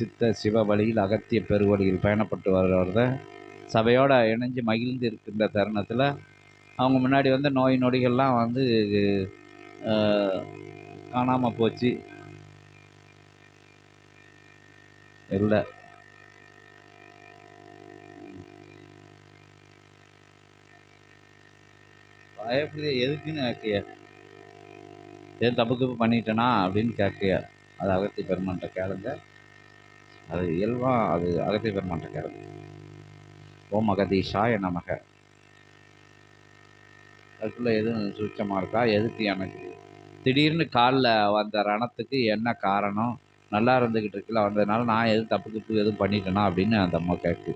சித்த சிவ வழியில் அகத்திய பெருவழியில் பயணப்பட்டு வர்றத சபையோடு இணைஞ்சு மகிழ்ந்து இருக்கின்ற தருணத்தில் அவங்க முன்னாடி வந்து நோய் நொடிகள்லாம் வந்து காணாமல் போச்சு. இல்லை. பயப்படுது எதுக்குன்னு கேட்கைய ஏன் தப்பு தப்பு பண்ணிட்டேனா? அப்படின்னு கேட்கைய அது அகத்தி பெருமான்கிட்ட கேளுங்க. அது இயல்பாக அது அகத்தி பெருமான்ட்ட கேளுங்க ஓம் அகதீஷாய நமக. அதுக்குள்ளே எதுவும் சுச்சமாக இருக்கா? எதுக்கு எனக்கு? திடீர்னு காலில் வந்த ரணத்துக்கு என்ன காரணம்? நல்லா இருந்துக்கிட்டு இருக்குல்ல வந்ததுனால நான் எதுவும் தப்பு தப்பு எதுவும் பண்ணிட்டேனா அப்படின்னு அந்த அம்மா கேட்குது.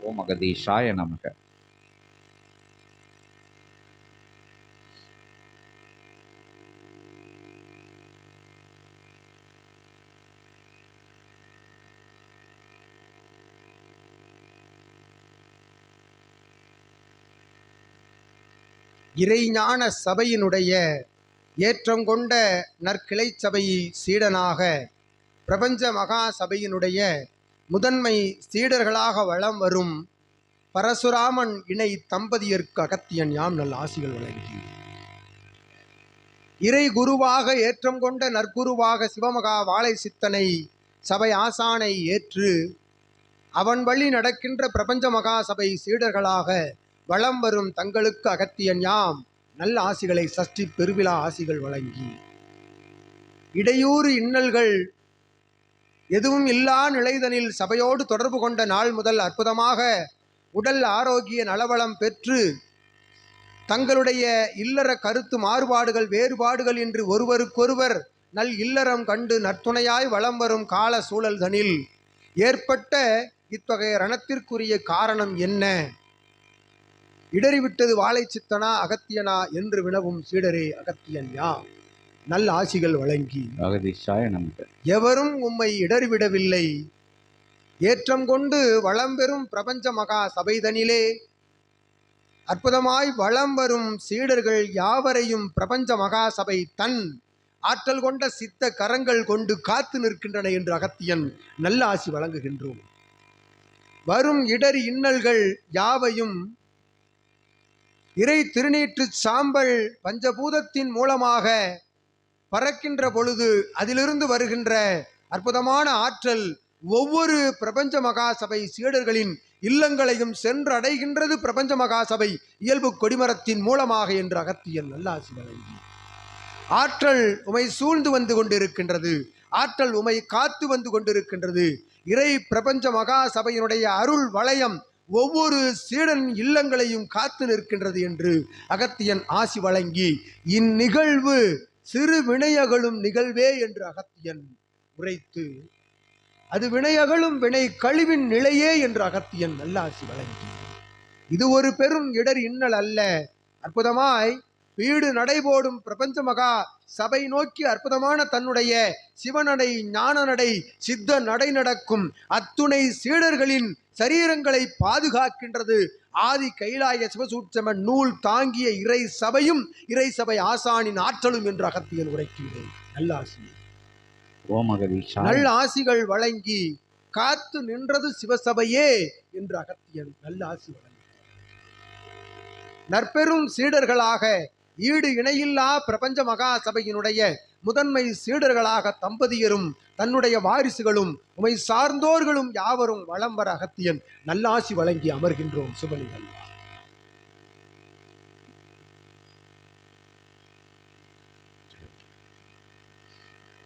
ஓம் அகதீஷாய நமக. இறைஞான சபையினுடைய ஏற்றம் கொண்ட நற்கிளை சபை சீடனாக பிரபஞ்ச மகா சபையினுடைய முதன்மை சீடர்களாக வளம் வரும் பரசுராமன் இணை தம்பதியருக்கு அகத்தியன் யாம் நல்ல ஆசிகள் வழங்கி இறை குருவாக ஏற்றம் கொண்ட நற்குருவாக சிவமகா வாழை சித்தனை சபை ஆசானை ஏற்று அவன் வழி நடக்கின்ற பிரபஞ்ச மகா சபை சீடர்களாக வளம் வரும் தங்களுக்கு அகத்தியன் யாம். நல்ல ஆசிகளை சஷ்டி பெருவிழா ஆசிகள் வழங்கி. இடையூறு இன்னல்கள் எதுவும் இல்லா நிலைதனில் சபையோடு தொடர்பு கொண்ட நாள் முதல் அற்புதமாக உடல் ஆரோக்கிய நலவளம் பெற்று தங்களுடைய இல்லற கருத்து மாறுபாடுகள் வேறுபாடுகள் என்று ஒருவருக்கொருவர் நல் இல்லறம் கண்டு நற்துணையாய் வளம் வரும் கால சூழல்தனில் ஏற்பட்ட இத்தகைய ரணத்திற்குரிய காரணம் என்ன? இடறிவிட்டது வாழை சித்தனா அகத்தியனா என்று வினவும் சீடரே அகத்தியன் யா நல்ல ஆசிகள் வழங்கி. அகதீஷாய எவரும் உம்மை இடறிவிடவில்லை. ஏற்றம் கொண்டு வளம் பெறும் பிரபஞ்ச மகா சபைதனிலே அற்புதமாய் வளம் வரும் சீடர்கள் யாவரையும் பிரபஞ்ச மகா சபை தன் ஆற்றல் கொண்ட சித்த கரங்கள் கொண்டு காத்து நிற்கின்றன என்று அகத்தியன் நல்ல ஆசி வழங்குகின்றோம். வரும் இடர் இன்னல்கள் யாவையும் இறை திருநீற்று சாம்பல் பஞ்சபூதத்தின் மூலமாக பறக்கின்ற பொழுது அதிலிருந்து வருகின்ற அற்புதமான ஆற்றல் ஒவ்வொரு பிரபஞ்ச மகாசபை சீடர்களின் இல்லங்களையும் சென்றடைகின்றது பிரபஞ்ச மகாசபை இயல்பு கொடிமரத்தின் மூலமாக என்று அகத்தியல் நல்லாசி வழங்கி. ஆற்றல் உமை சூழ்ந்து வந்து கொண்டிருக்கின்றது. ஆற்றல் உமை காத்து வந்து கொண்டிருக்கின்றது. இறை பிரபஞ்ச மகா சபையினுடைய அருள் வளையம் ஒவ்வொரு சீடன் இல்லங்களையும் காத்து நிற்கின்றது என்று அகத்தியன் ஆசி வழங்கி இந்நிகழ்வு சிறு வினையகளும் நிகழ்வே என்று அகத்தியன் உரைத்து அது வினையகளும் வினை கழிவின் நிலையே என்று அகத்தியன் நல்லாசி வழங்கி இது ஒரு பெரும் இடர் இன்னல் அல்ல. அற்புதமாய் வீடு நடைபோடும் பிரபஞ்ச மகா சபை நோக்கி அற்புதமான தன்னுடைய சிவநடை ஞான நடை சித்த நடை நடக்கும் அத்துணை சீடர்களின் சரீரங்களை பாதுகாக்கின்றது. ஆதி கைலாய சிவசூட்சம நூல் தாங்கிய இறை சபையும் இறை சபை ஆசானின் ஆற்றலும் என்று அகத்தியன் உரைக்கின்றேன். நல்ல அகதீஷாய நல்ல ஆசிகள் வழங்கி காத்து நின்றது சிவசபையே என்று அகத்தியன் நல்ல ஆசி வழங்கி நற்பெரும் சீடர்களாக ஈடு இணையில்லா பிரபஞ்ச மகா சபையினுடைய முதன்மை சீடர்களாக தம்பதியரும் தன்னுடைய வாரிசுகளும் உமை சார்ந்தோர்களும் யாவரும் வளம் வர அகத்தியன் நல்லாசி வழங்கி அமர்கின்றோம் சுபலிகள்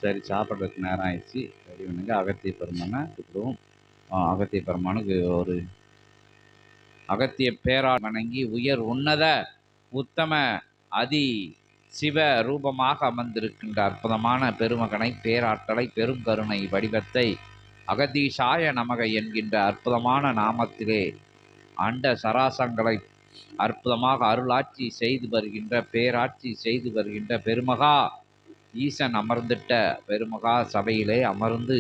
சரி சாப்பிட்றதுக்கு நேரம் ஆயிடுச்சு. ரெடி பண்ணுங்க அகத்திய பெருமானை கூப்பிடுவோம். அகத்திய பெருமானுக்கு ஒரு அகத்திய பேரா வணங்கி உயர் உன்னத உத்தம அதி சிவ ரூபமாக அமர்ந்திருக்கின்ற அற்புதமான பெருமகனை பேராற்றலை பெருங்கருணை வடிவத்தை அகதீஷாய நமக என்கின்ற அற்புதமான நாமத்திலே அண்ட சராசங்களை அற்புதமாக அருளாட்சி செய்து வருகின்ற பேராட்சி செய்து வருகின்ற பெருமகா ஈசன் அமர்ந்திட்ட பெருமகா சபையிலே அமர்ந்து